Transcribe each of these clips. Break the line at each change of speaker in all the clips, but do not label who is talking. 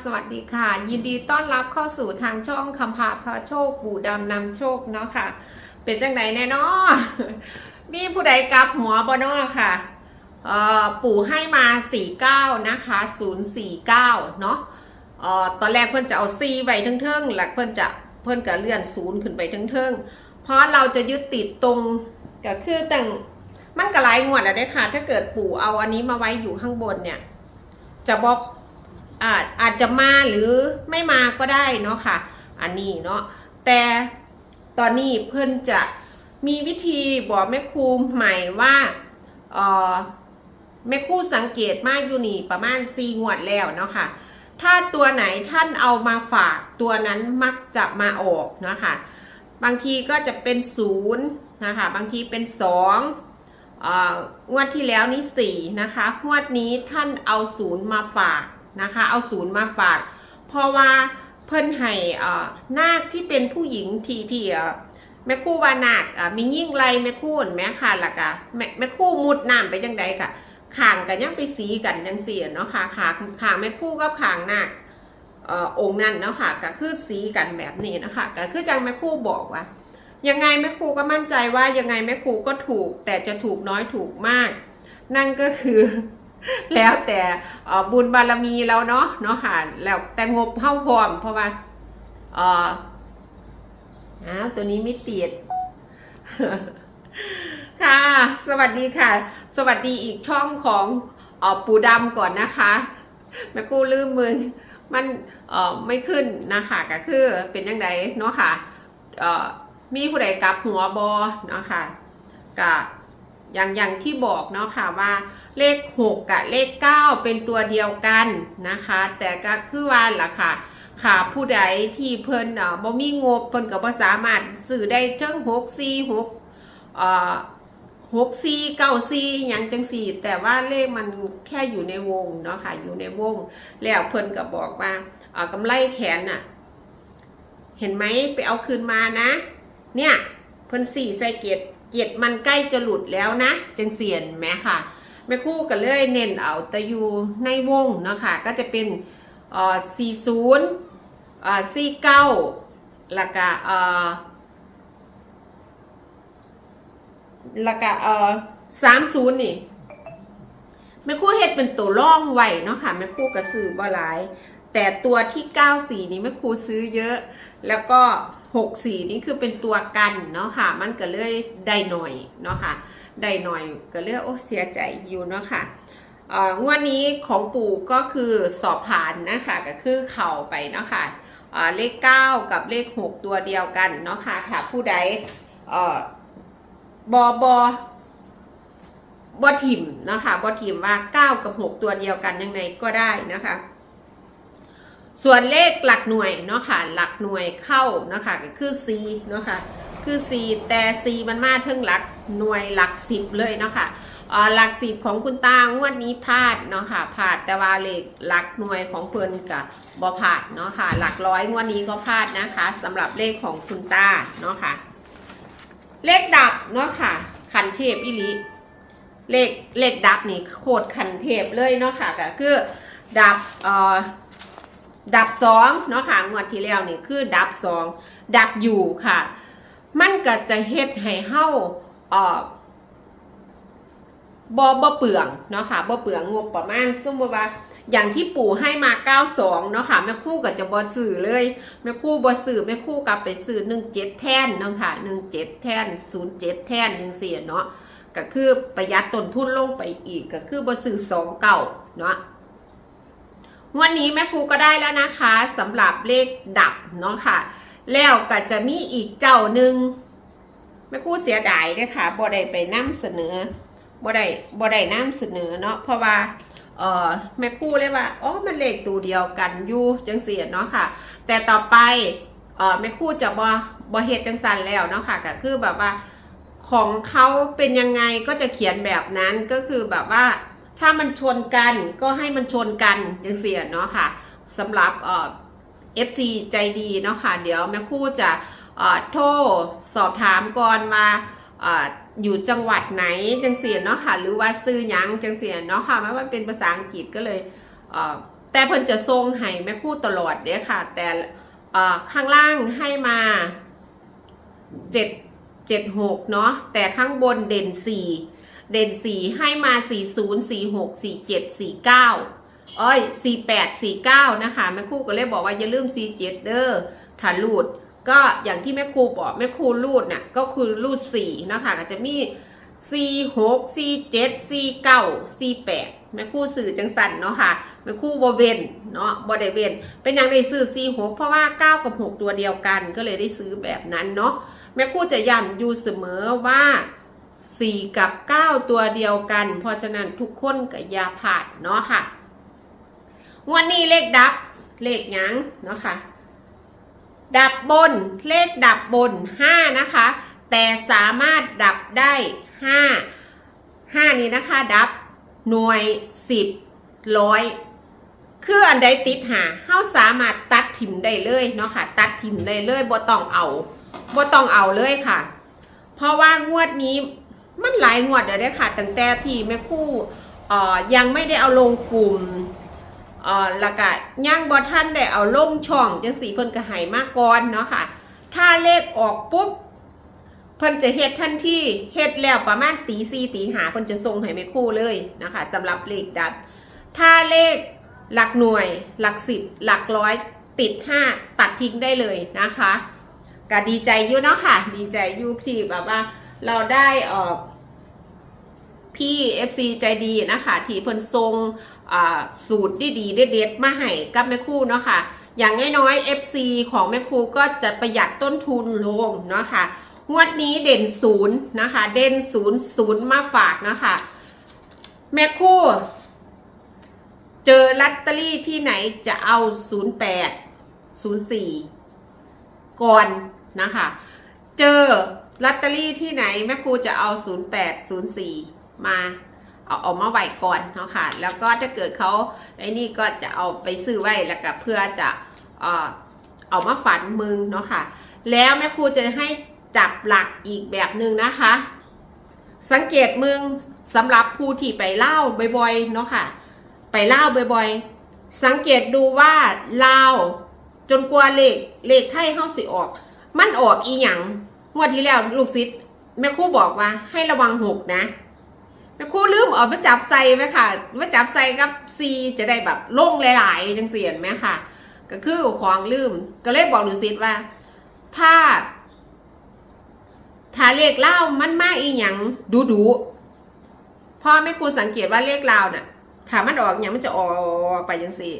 สวัสดีค่ะ ยินดีต้อนรับเข้าสู่ทางช่องคำพาพระโชคปู่ดำนำโชคเนาะค่ะ เป็นจังไหนแน่นอมีผู้ใดกลับหัวบนอค่ะเอ่อปู่ให้มา 49 นะคะ 049 เนาะเอ่อตอนแรกเพิ่อนจะเอา4ไว้เทิงๆหลักเพิ่อนจะเพิ่อนก็เลื่อนศูนย์ขึ้นไปเทิงๆเพราะเราจะยึดติดตรงก็คือแต่งมันก็หลายงวดแล้วเด้ค่ะ ถ้าเกิดปู่เอาอันนี้มาไว้อยู่ข้างบนเนี่ย จะบอก อาจอาจจะมาหรือไม่มาก็ได้เนาะค่ะ อันนี้เนาะแต่ตอนนี้เพื่อนจะมีวิธีบอกแม่ครูใหม่ว่าเออแม่ครูสังเกตมากอยู่นี่ประมาณสี่งวดแล้วเนาะค่ะ ถ้าตัวไหนท่านเอามาฝากตัวนั้นมักจะมาออกเนาะค่ะบางทีก็จะเป็นศูนย์นะคะบางทีเป็นสองงวดที่แล้วนี่สี่นะคะงวดนี้ท่านเอาศูนย์มาฝาก นะคะ เอาศูนย์มาฝาก เพราะว่าเพิ่นให้เอ่อนาคที่เป็นผู้หญิงทีที่อ่แม่คู่ว่านาคอะมียิ่งไรแม่ครู่เห็นแม่ค่ะล่ะกะแม่แม่คู่มุดน้ำไปจังใดกะข่างกันยังไปสีกันจังเสียเนาะค่ะขางขางแม่คู่กับขางนาคเอ่อองค์นั้นเนาะค่ะก็คือสีกันแบบนี้นะคะก็คือจังแม่ครู่บอกว่า ยังไงแม่ครูก็มั่นใจว่ายังไงแม่ครูก็ถูก แต่จะถูกน้อยถูกมาก นั่นก็คือ แล้วแต่บุญบารมีเราเนาะเนาะค่ะแล้วแต่งบเท่าพร้อม เพราะว่าเอออ้าวตัวนี้ไม่ติดค่ะ สวัสดีค่ะ สวัสดีอีกช่องของออปูดำก่อนนะคะแม่ครูลืมมือมันเออไม่ขึ้นนะคะก็คือเป็นยังไงเนาะค่ะเอ่อมีผู้ใดกลับหัวบอเนาะค่ะกับ อย่างอย่างที่บอกเนาะค่ะว่าเลข 6 กับเลข 9 เป็นตัวเดียวกันนะคะ แต่ก็คือว่าล่ะค่ะค่ะผู้ใดที่เพิ่นเอ่อบ่มีงบเพิ่นก็บ่สามารถซื้อได้เทิง6 4 6เอ่อ6 4 9 4หยังจังสี่ แต่ว่าเลขมันแค่อยู่ในวงเนาะค่ะอยู่ในวง แล้วเพิ่นก็บอกว่าเอ่อกำไรแขนน่ะเห็นไหมไปเอาคืนมานะ เนี่ยเพิ่นสี่ใส่เกียร เกียรมันใกล้จะหลุดแล้วนะจังเสียนแม้ค่ะแม่คู่กันเลยเน้นเอาแต่อยู่ในวงเนาะค่ะก็จะเป็นเอ่อสี่ศูนย์เอ่อสี่เก้าแล้วก็เอ่อแล้วก็เอ่อสามศูนย์นี่แม่คู่เฮ็ดเป็นตัวร่องไหวเนาะค่ะแม่คู่ก็ซื้อบ่หลาย แต่ตัวที่เก้าสี่นี้แม่ครูซื้อเยอะ แล้วก็ หกสี่นี่คือเป็นตัวกันเนาะค่ะ มันก็เลยได้หน่อยเนาะค่ะได้หน่อยก็เลยโอ้เสียใจอยู่เนาะค่ะเอ่องวดนี้ของปู่ก็คือสอบผ่านนะคะก็คือเข่าไปเนาะค่ะเอ่อเลข 9 กับเลข 6 ตัวเดียวกันเนาะค่ะค่ะผู้ใดบอบอบอทิมเนาะค่ะบอทิมว่า 9 กับ 6 ตัวเดียวกันยังไงก็ได้นะคะ ส่วนเลขหลักหน่วยเนาะค่ะหลักหน่วยเข้าเนาะค่ะก็คือ C เนาะค่ะคือ C แต่ C มันมาถึงหลักหน่วยหลักสิบเลยเนาะค่ะเอ่อหลักสิบของคุณตางวดนี้พลาดเนาะค่ะพลาดแต่ว่าเลขหลักหน่วยของเพิ่นกับบ่พลาดเนาะค่ะหลักร้อยงวดนี้ก็พลาดนะคะสำหรับเลขของคุณตาเนาะค่ะ เลขดับเนาะค่ะคันเทพอิลิเลขเลขดับนี่โคตรคันเทพเลยเนาะค่ะก็คือดับเอ่อ ดับสองเนาะค่ะงวดที่แล้วนี่คือดับสองดับอยู่ค่ะ มันก็จะเฮ็ดให้เฮาเอ่อบ่บ่เปลืองเนาะค่ะบ่เปลืองงบประมาณสมมติว่าอย่างที่ปู่ให้มา 92 เนาะค่ะแม่คู่ก็จะบ่ซื้อเลยแม่คู่บ่ซื้อแม่คู่กลับไปซื้อ17 แท่นเนาะค่ะ 17 แท่น 07 แท่นจังซี่เนาะก็คือประหยัดต้นทุนลงไปอีกก็คือบ่ซื้อ2เก่าเนาะ วันนี้แม่ครูก็ได้แล้วนะคะสำหรับเลขดับเนาะค่ะ แล้วก็จะมีอีกเจ้าหนึ่งแม่ครูเสียดายเด้อค่ะบ่ได้ไปนำเสนอบ่ได้บ่ได้นำเสนอเนาะเพราะว่าเออแม่ครูเลยว่าอ๋อมันเลขตัวเดียวกันอยู่จังเสียเนาะค่ะ แต่ต่อไปเออแม่ครูจะบ่บ่เฮ็ดจังสันแล้วเนาะค่ะก็คือแบบว่าของเขาเป็นยังไงก็จะเขียนแบบนั้นก็คือแบบว่า ถ้ามันชนกันก็ให้มันชนกันจังเสียเนาะค่ะสำหรับเอ่อ FC ใจดีเนาะค่ะ เดี๋ยวแม่คู่จะโทรสอบถามก่อนมาอยู่จังหวัดไหนจังเสียเนาะค่ะหรือว่าซื้อยังจังเสียเนาะค่ะไม่ว่าเป็นภาษาอังกฤษก็เลยแต่เพิ่นจะทรงให้แม่คู่ตลอดเด้ค่ะ แต่ข้างล่างให้มาเจ็ดเจ็ดหกเนาะแต่ข้างบนเด่นสี่ เด่นสี่ให้มาสี่ศูนย์สี่หกสี่เจ็ดสี่เก้าอ้ยสี่แปดสี่เก้านะคะแม่ครูก็เลยบอกว่าอย่าลืมสี่เจ็ดเด้อถ้ารูด ก็อย่างที่แม่ครูบอกแม่ครูรูดน่ะก็คือรูดสี่นะคะก็จะมีสี่หกสี่เจ็ดสี่เก้าสี่แปดแม่ครูสื่อจังสันเนาะค่ะแม่ครูบเวนเนาะบอดเวนเป็นอย่างได้ซื้อสี่หกเพราะว่าเก้ากับหกตัวเดียวกันก็เลยได้ซื้อแบบนั้นเนาะแม่ครูจะย้ำอยู่เสมอว่า สี่กับเก้าตัวเดียวกัน เพราะฉะนั้นทุกคนก็ยาผ่านเนาะค่ะวันนี้เลขดับเลขยังเนาะค่ะ ดับบนเลขดับบน 5 นะคะ แต่สามารถดับได้ 5 5 นี้นะคะ ดับหน่วย 10ร้อยคืออันใดติดหาเฮาสามารถตัดถิ่มได้เลยเนาะค่ะ ตัดถิ่มได้เลยบ่ต้องเอาบ่ต้องเอาเลยค่ะ เพราะว่างวดนี้ มันหลายงวดเดี๋ยวได้ค่ะตั้งแต่ที่แม่คู่ยังไม่ได้เอาลงกลุ่มล้วก็ย่างบอท่านได้เอาลงช่องจังสีเพิ่นก็ให้มาก่อนเนาะค่ะ ถ้าเลขออกปุ๊บเพิ่นจะเฮ็ดทันทีเฮ็ดแล้วประมาณตีสี่ตีหาเพิ่นจะส่งให้แม่คู่เลยนะคะสำหรับเลขดับ ถ้าเลขหลักหน่วย หลักสิบหลักร้อยติดห้าตัดทิ้งได้เลยนะคะก็ดีใจอยู่เนาะค่ะ ดีใจอยู่ที่แบบว่า เราได้อ่อพี่ FC ใจดีนะคะที่เพิ่นทรงอ่าสูตรดีๆเด็ดๆมาให้กับแม่คู่เนาะค่ะอย่างน้อยๆ FC ของแม่ครูก็จะประหยัดต้นทุนลงเนาะค่ะงวดนี้เด่นศูนย์นะคะ เด่นศูนย์ศูนย์มาฝากนะคะ แม่คู่ เจอลัตเตอรี่ที่ไหนจะเอา08 04ก่อนนะคะ เจอ ลอตเตอรี่ที่ไหนแม่ครูจะเอา 08 04 มาเอาออกมาไหวก่อนเนาะค่ะ แล้วก็ถ้าเกิดเขาไอ้นี่ก็จะเอาไปซื้อไว้แล้วก็เพื่อจะเออเอามาฝันมึงเนาะค่ะ แล้วแม่ครูจะให้จับหลักอีกแบบหนึ่งนะคะ สังเกตมึงสำหรับผู้ที่ไปเล่าบ่อยๆเนาะค่ะ ไปเล่าบ่อยๆ สังเกตดูว่าเล่าจนกว่าเลขเลขไทยเข้าสิออก มันออกอีหยัง งวดที่แล้วลูกศิษย์แม่ครูบอกว่า ให้ระวังหกนะแม่ครูลืมออกมาจับใส่ไหมค่ะมาจับใส่กับซีจะได้แบบโล่งหลายๆจังเสียนไหมค่ะ ก็คือของลืม ก็เลยบอกลูกศิษย์ว่า ถ้า ถ้าเลขเล่ามันมากอีหยังดูดูๆพอแม่ครูสังเกตว่าเลขเล่าน่ะถ้ามันออกอย่างมันจะออกไปยังสี่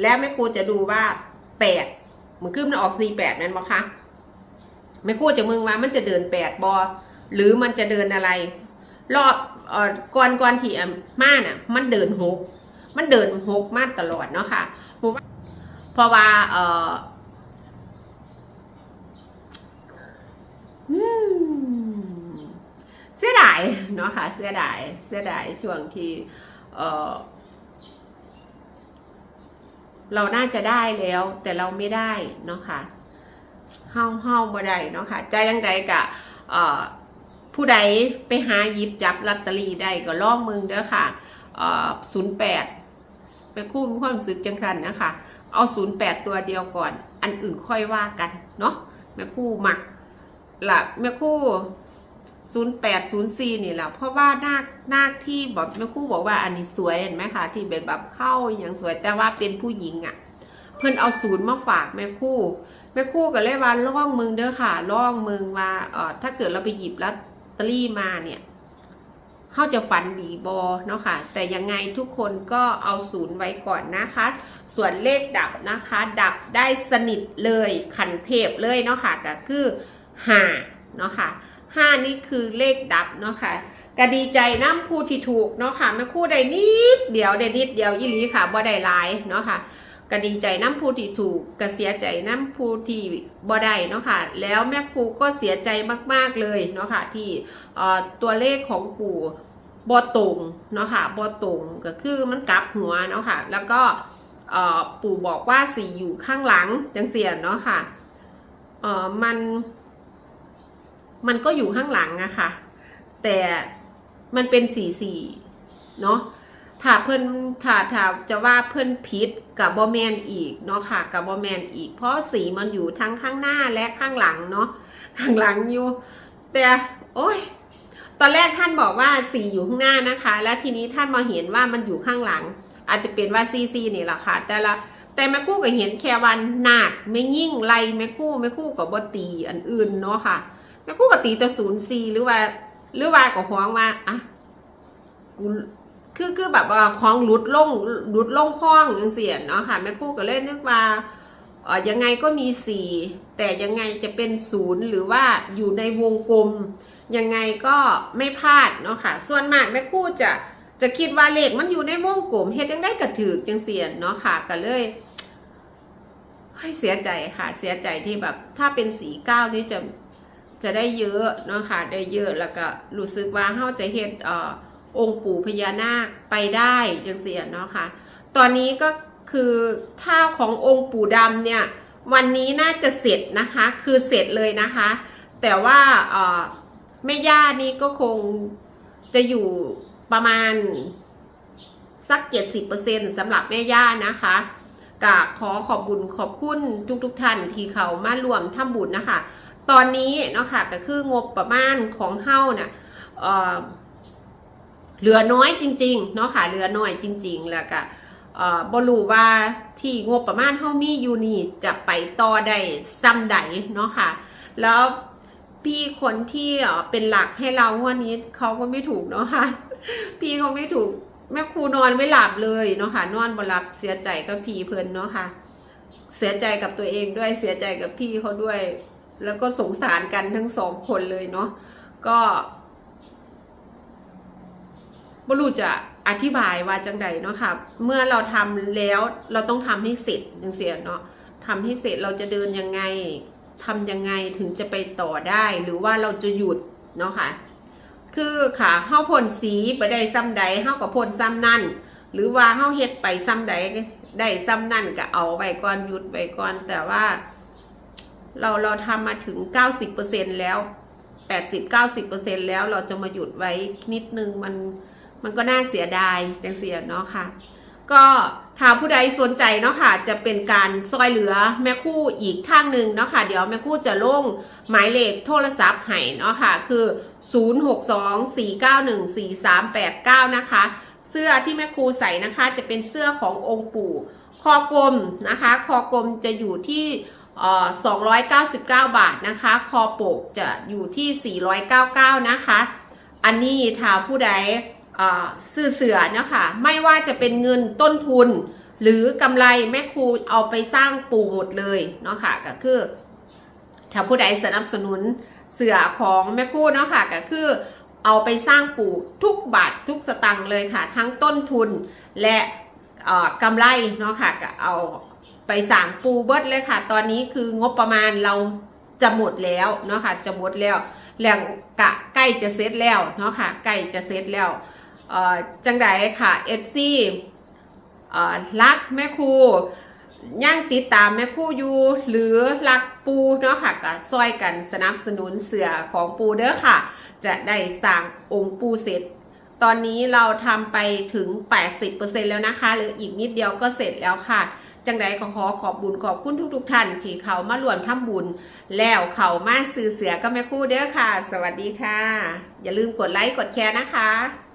แล้วแม่ครูจะดูว่าแปดเหมันคือมันออกสี่แปดนั่นบอคะ แม่ครูจะมึงว่ามันจะเดินแปดบอหรือมันจะเดินอะไร รอบออก่อนก่อนที่อะมาน่ะ มันเดินหกมันเดินหกมาตลอดเนาะค่ะผมว่าเพราะว่าเอออเสียดายเนาะค่ะ เสียดายเสียดายช่วงที่เออเราน่าจะได้แล้วแต่เราไม่ได้เนาะค่ะ เฮาเฮาบ่ได้เนาะค่ะใจยังใดกะผู้ใดไปหาหยิบจับลอตเตอรี่ได้ก็ล่องมึงเด้อค่ะศูนย์แปดไปคู่มีความสึกจังคันนะคะเอาศูนย์แปดตัวเดียวก่อน อันอื่นค่อยว่ากันเนาะแม่คู่มักลักแม่คู่ศูนย์แปดศูนย์สี่นี่แหละเพราะว่านาคนาคที่บอกแม่คู่บอกว่าอันนี้สวยเห็นไหมคะที่เป็นแบบเข้าอย่างสวยแต่ว่าเป็นผู้หญิงอะ่ะ เพิ่นเอาศูนย์มาฝากแม่คู่ แม่คู่ก็เลยว่าล่องมึงเด้อค่ะล่องมึงว่าเออถ้าเกิดเราไปหยิบลอตเตอรี่มาเนี่ยเขาจะฝันดีบอเนาะค่ะ แต่ยังไงทุกคนก็เอาศูนย์ไว้ก่อนนะคะ ส่วนเลขดับนะคะ ดับได้สนิทเลยขันเทพเลยเนาะค่ะก็คือห้าเนาะค่ะห้านี่คือเลขดับเนาะค่ะก็ดีใจน้ำผู้ที่ถูกเนาะค่ะแม่คู่ได้นิดเดียวได้นิดเดียวอีหลีค่ะบ่ได้หลายเนาะค่ะ ก็ดีใจน้ำผู้ที่ถูกก็เสียใจน้ำผู้ที่บ่ได้เนาะค่ะแล้วแม่ครูก็เสียใจมากๆเลยเนาะค่ะที่ตัวเลขของปู่บ่ตรงเนาะค่ะบ่ตรงก็คือมันกลับหัวเนาะค่ะแล้วก็ปู่บอกว่าสีอยู่ข้างหลังจังเสียนเนาะค่ะเอ่อมันมันก็อยู่ข้างหลังอะค่ะแต่มันเป็นสีสีเนาะ ถ้าเพิ่นถ้าถ้าจะว่าเพิ่นผิดกับบอแมนอีกเนาะค่ะกับบอแมนอีก เพราะสีมันอยู่ทั้งข้างหน้าและข้างหลังเนาะข้างหลังอยู่ แต่โอ้ยตอนแรกท่านบอกว่าสีอยู่ข้างหน้านะคะ แล้วทีนี้ท่านมาเห็นว่ามันอยู่ข้างหลัง อาจจะเป็นว่าซีซีนี่แหละค่ะ แต่ละแต่แม่คู่ก็เห็นแค่วันหนักไม่ยิ่งไรแม่คู่แม่คู่กับบตีอันอื่นเนาะค่ะแม่คู่ก็ตีแต่ศูนย์ซีหรือว่า หรือว่าก็ฮ้องว่าอะกู คือคือแบบว่าคล้องหลุดลงหลุดลงคล้องจังเสียเนาะค่ะแม่คู่ก็เล่นนึกว่าเออยังไงก็มีสี่แต่ยังไงจะเป็นศูนย์หรือว่าอยู่ในวงกลม ยังไงก็ไม่พลาดเนาะค่ะ ส่วนมากแม่คู่จะจะคิดว่าเลขมันอยู่ในวงกลมเฮ็ดยังได้กระถือจังเสียนเนาะค่ะก็เลยเฮ้ยเสียใจค่ะ เสียใจที่แบบถ้าเป็นสีเก้านี่จะจะได้เยอะเนาะค่ะได้เยอะแล้วก็รู้สึกว่าเฮาจะเฮ็ดเอ่อ องค์ปู่พญานาคไปได้จังเสียเนาะค่ะ ตอนนี้ก็คือถ้าขององค์ปู่ดำเนี่ยวันนี้น่าจะเสร็จนะคะ คือเสร็จเลยนะคะ แต่ว่าแม่ย่านี่ก็คงจะอยู่ประมาณสัก 70%สำหรับแม่ย่านะคะกะขอขอบบุญขอบคุณทุกๆทท่านที่เขามารวมทำบุญนะคะ ตอนนี้เนาะค่ะก็คืองบประมาณของเฮ้าน่ะเอ่อ เหลือน้อยจริงๆเนาะค่ะเหลือน้อยจริง ๆ แล้วก็บรูว่าที่งบประมาณเฮ้ามีอยู่นี่จะไปต่อได้ซ้ำใดเนาะค่ะ แล้วพี่คนที่เป็นหลักให้เราวันนี้เขาก็ไม่ถูกเนาะค่ะ พี่เขาไม่ถูกแม่ครูนอนไม่หลับเลยเนาะค่ะนอนบ่หลับเสียใจกับพี่เพิ่นเนาะค่ะ เสียใจกับตัวเองด้วยเสียใจกับพี่เขาด้วย แล้วก็สงสารกันทั้งสองคนเลยเนาะก็ บรู้จะอธิบายว่าจังใดเนาะค่ะ เมื่อเราทำแล้วเราต้องทำให้เสร็จจังเสียเนาะทำให้เสร็จเราจะเดินยังไงทำยังไงถึงจะไปต่อได้หรือว่าเราจะหยุดเนาะค่ะ คือค่ะเฮาพ่นสีไปได้ซ้ำใดเฮาก็พ่นซ้ำนั่น หรือว่าเฮาเฮ็ดไปซ้ำใดได้ซ้ำนั่นก็เอาไปก่อนหยุดไปก่อน แต่ว่า เราเราทำมาถึง 90%แล้ว 80-90%แล้วเราจะมาหยุดไว้นิดนึงมัน มันก็น่าเสียดายจังเสียเนาะค่ะ ก็ถ้าผู้ใดสนใจเนาะค่ะ จะเป็นการซอยเหลือแม่คู่อีกทางหนึ่งเนาะค่ะ เดี๋ยวแม่คู่จะลงหมายเลขโทรศัพท์ให้เนาะค่ะ คือ 0624914389 นะคะ เสื้อที่แม่ครูใส่นะคะ จะเป็นเสื้อขององค์ปู่คอกลมนะคะ คอกลมจะอยู่ที่เอ่อ299 บาทนะคะ คอโปกจะอยู่ที่ 499 นะคะ อันนี้ถ้าผู้ใด ซื้อเสือเนาะค่ะไม่ว่าจะเป็นเงินต้นทุน หรือกำไรแม่ครูเอาไปสร้างปู่หมดเลยเนาะค่ะก็คือถ้าผู้ใดสนับสนุนเสือของแม่ครูเนาะค่ะก็คือเอาไปสร้างปู่ทุกบาททุกสตังค์เลยค่ะ ทั้งต้นทุนและกำไรเนาะค่ะก็เอาไปสั่งปูเบิดเลยค่ะ ตอนนี้คืองบประมาณเราจะหมดแล้วเนาะค่ะจะหมดแล้วแหล่งกะใกล้จะเสร็จแล้วเนาะค่ะใกล้จะเสร็จแล้ว จังไดค่ะเอ่อรักแม่ครูย่างติดตามแม่ครูอยู่หรือรักปูเนาะค่ะก็ซอยกันสนับสนุนเสือของปูเด้อค่ะ จะได้สร้างองค์ปูเสร็จ ตอนนี้เราทำไปถึง 80%แล้วนะคะ หรืออีกนิดเดียวก็เสร็จแล้วค่ะ จังใดก็ขอขอบบุญขอบคุณทุกๆท่าน ที่เขามารวมทำบุญ แล้วเขามาซื้อเสือก็แม่คู่เด้อค่ะ สวัสดีค่ะ อย่าลืมกดไลค์กดแชร์นะคะ